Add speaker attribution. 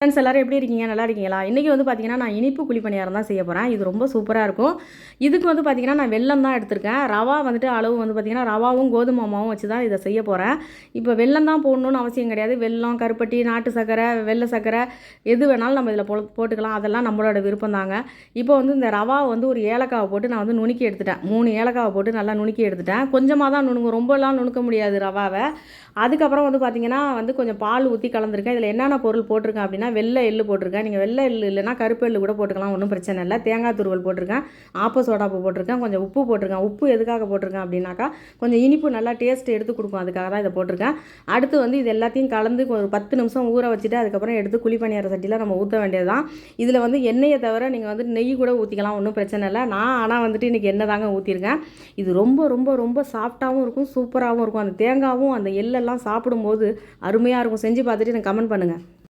Speaker 1: friends எல்லோரும் எப்படி இருக்கீங்க நல்லா இருக்கீங்களா இன்றைக்கி வந்து பார்த்திங்கன்னா நான் இனிப்பு குழி பணியாரம் தான் செய்ய போகிறேன் இது ரொம்ப சூப்பராக இருக்கும் இதுக்கு வந்து பார்த்திங்கன்னா நான் வெள்ளம் தான் எடுத்திருக்கேன் ரவா வந்துட்டு அளவு வந்து பார்த்திங்கன்னா ரவாவும் கோதுமை மாவும் வச்சு தான் இதை செய்ய போகிறேன் இப்போ வெள்ளம் தான் போடணும்னு அவசியம் கிடையாது வெள்ளம் கருப்பட்டி நாட்டு சக்கரை வெள்ளை சக்கரை எது வேணாலும் நம்ம இதில் போ போட்டுக்கலாம் அதெல்லாம் நம்மளோட விருப்பம் தாங்க இப்போ வந்து இந்த ரவா வந்து ஒரு ஏலக்காவை போட்டு நான் வந்து நுணுக்கி எடுத்துட்டேன் மூணு ஏலக்காவை போட்டு நல்லா நுணுக்கி எடுத்துட்டேன் கொஞ்சமாக தான் நுணுங்கும் ரொம்பலாம் நுணுக்க முடியாது ரவாவை அதுக்கப்புறம் வந்து பார்த்திங்கன்னா வந்து கொஞ்சம் பால் ஊற்றி கலந்துருக்கேன் இதில் என்னென்ன பொருள் போட்டிருக்கேன் அப்படின்னா பார்த்திங்கன்னா வெள்ளை எள்ளு போட்டிருக்கேன் நீங்கள் வெள்ளை எள்ளு இல்லைனா கருப்பு எள்ளு கூட போட்டுக்கலாம் ஒன்றும் பிரச்சனை இல்லை தேங்காய் துருவல் போட்டிருக்கேன் ஆப்ப சோடாப்பு போட்டிருக்கேன் கொஞ்சம் உப்பு போட்டிருக்கேன் உப்பு எதுக்காக போட்டிருக்கேன் அப்படின்னாக்கா கொஞ்சம் இனிப்பு நல்லா டேஸ்ட் எடுத்து கொடுக்கும் அதுக்காக தான் இதை போட்டிருக்கேன் அடுத்து வந்து இது எல்லாத்தையும் கலந்து ஒரு பத்து நிமிஷம் ஊற வச்சுட்டு அதுக்கப்புறம் எடுத்து குழி பணியார சட்டியில் நம்ம ஊற்ற வேண்டியது தான் இதில் வந்து எண்ணெயை தவிர நீங்கள் வந்து நெய் கூட ஊற்றிக்கலாம் ஒன்றும் பிரச்சனை இல்லை நான் ஆனால் வந்துட்டு இன்றைக்கி எண்ணெய் தாங்க ஊற்றிருக்கேன் இது ரொம்ப ரொம்ப ரொம்ப சாஃப்டாகவும் இருக்கும் சூப்பராகவும் இருக்கும் அந்த தேங்காவும் அந்த எள்ளெல்லாம் சாப்பிடும்போது அருமையாக இருக்கும் செஞ்சு பார்த்துட்டு எனக்கு கமெண்ட் பண்ணுங்கள்